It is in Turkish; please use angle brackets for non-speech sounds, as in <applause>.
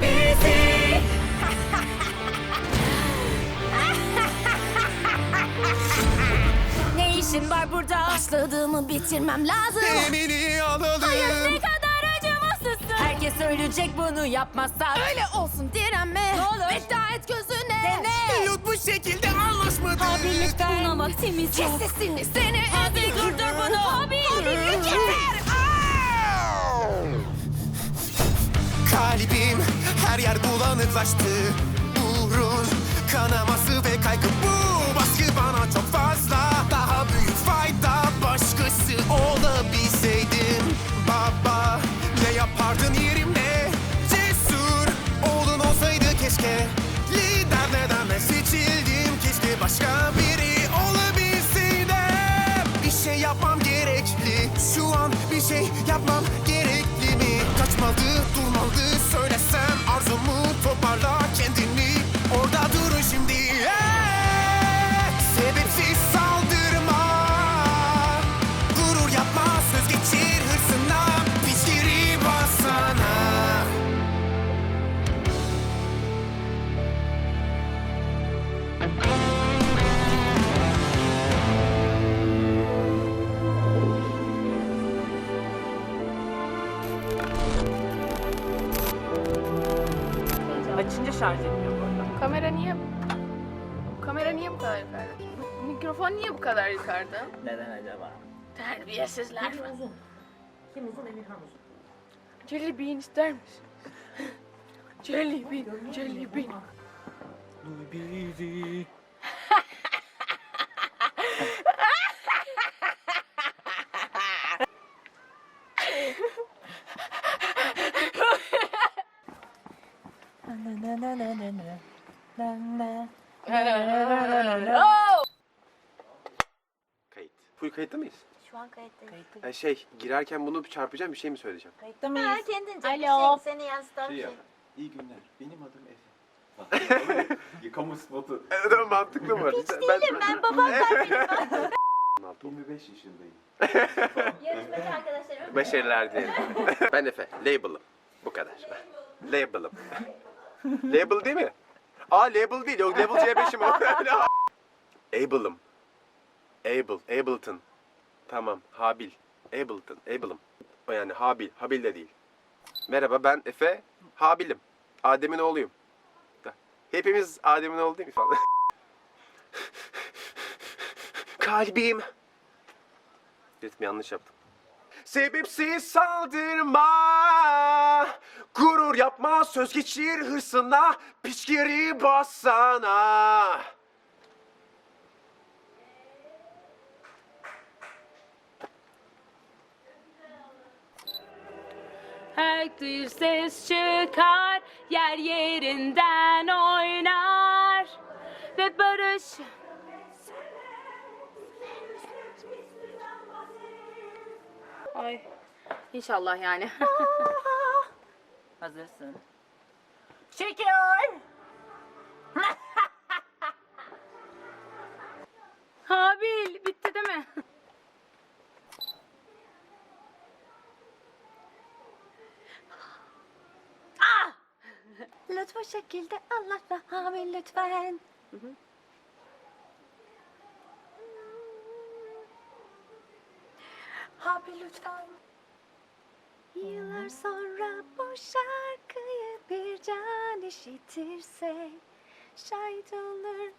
bizi Ne işin var burada? Başladığımı bitirmem lazım. Emini alalım. Ne kadar acımasızsın Herkes ölecek bunu yapmazsak Öyle olsun direnme. Ne olur. Veda et gözüne. Dene Lut bu şekilde anlaşmadık. Abi lütfen Buna vaktimiz Kes sesini seni Abi durdur bunu bulanıklaştı. Burun kanaması ve kaygı bu baskı bana çok fazla. Daha büyük fayda başkası olabilseydim. Baba ne yapardın yerimde? Cesur oğlun olsaydı keşke. Lider neden ben seçildim? Keşke başka biri olabilseydim. Bir şey yapmam gerekli. Şu an bir şey yapmam gerekli mi? Kaçmalı, durmalı söylesem arzumu Açınca şarj etmiyor bu arada. Kamera niye Kamera niye bu kadar yukarıda? Mikrofon niye bu kadar yukarıda? Neden acaba? Terbiyesizler. Jelly bean ister misin? Jelly bean, jelly bean. Kayıt. Full kayıtta mıyız? Şu an kayıttayım. Ha şey, girerken bunu çarpacağım bir şey mi söyleyeceğim? Kayıtta mıyız? kendince Alo. bir şey seni yansıtan Şey şey. yap. İyi günler. Benim adım Efe. <laughs> Kamu spotu. Evet, mantıklı mı? Hiç değilim, ben babamdan 25 <laughs> yaşındayım. Yarışmacı arkadaşlarım. Başarılar dilerim. ben Efe, label'ım. Bu kadar. Label'ım. <laughs> Label değil mi? Aa label değil, yok label C5'im o. <laughs> Able'ım. Able, Ableton. Tamam, Habil. Ableton, Able'ım. O yani Habil, Habil de değil. Merhaba ben Efe, Habil'im. Adem'in oğluyum. Hepimiz Adem'in oğlu değil mi falan? <laughs> Kalbim. Ritmi yanlış yaptım. Sebepsiz saldırma. Gurur yapma söz geçir hırsına Piçgiri bassana. Her duyur ses çıkar Yer yerinden oynar. Ve barış Ay İnşallah yani <laughs> Hazırsın. Çekiyor <laughs> Habil bitti değil mi? Lütfen şekilde anlatma abi lütfen. Abi lütfen. Yıllar sonra bu şarkıyı bir can işitirse Şahit olur